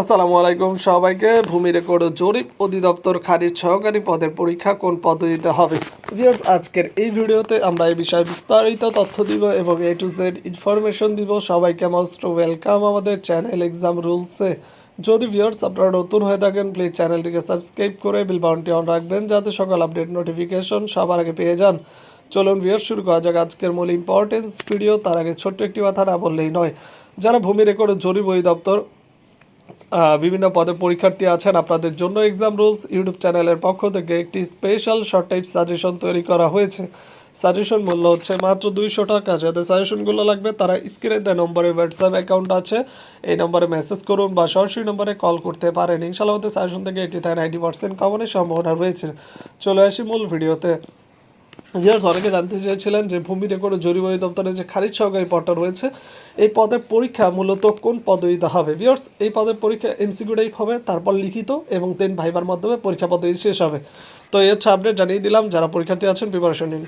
আসসালামু আলাইকুম সবাইকে। ভূমি রেকর্ড জরিপ অধিদপ্তর খারিজ সহকারী পদের পরীক্ষা কোন পদ্ধতিতে হবে? ভিউয়ার্স আজকের এই ভিডিওতে আমরা এই বিষয়ে বিস্তারিত তথ্য দিব এবং এ টু জেড ইনফরমেশন দিব। সবাইকে মোস্ট ওয়েলকাম আমাদের চ্যানেল এক্সাম রুলসে যদি ভিউয়ার্স আপনারা নতুন হয়ে থাকেন প্লিজ চ্যানেলটিকে সাবস্ক্রাইব করে বিল বাউনটি অন রাখবেন যাতে সকল আপডেট নোটিফিকেশন সবার আগে পেয়ে যান। চলুন ভিউয়ার্স শুরু করা যাক আজকের মূল ইম্পর্টেন্স ভিডিও তার আগে ছোট্ট একটি কথা না বললেই নয়। যারা ভূমি রেকর্ড জরিপ অধিদপ্তর বিভিন্ন পদে পরীক্ষার্থী আছেন। আপনাদের জন্য এক্সাম রুলস ইউটিউব চ্যানেলের পক্ষ থেকে একটি স্পেশাল শর্ট টাইপ সাজেশন তৈরি করা হয়েছে। সাজেশন মূল্য হচ্ছে মাত্র দুইশো টাকা। যাদের সাজেশনগুলো লাগবে, তারা স্ক্রিনে দেওয়া নম্বরে হোয়াটসঅ্যাপ অ্যাকাউন্ট আছে। এই নম্বরে মেসেজ করুন বা সরাসরি নম্বরে কল করতে পারেন। ইনশাআল্লাহ আমাদের সাজেশন থেকে এটি থাকে নাইনটি পার্সেন্ট কমনের সম্ভাবনা রয়েছে। চলে আসি মূল ভিডিওতে ভিউয়ার্স অনেকে জানতে চেয়েছিলেন যে ভূমি রেকর্ড জরিমানি দপ্তরের যে খারিজ সহকারী পদটা রয়েছে, এই পদের পরীক্ষা মূলত কোন পদ্ধতিতে হবে? ভিউয়ার্স এই পদের পরীক্ষা এমসিকিউ টাইপ হবে, তারপর লিখিত এবং দেন ভাইবার মাধ্যমে পরীক্ষা পদ্ধতি শেষ হবে। তো হচ্ছে আপডেট জানিয়ে দিলাম। যারা পরীক্ষার্থী আছেন প্রিপারেশন নিন।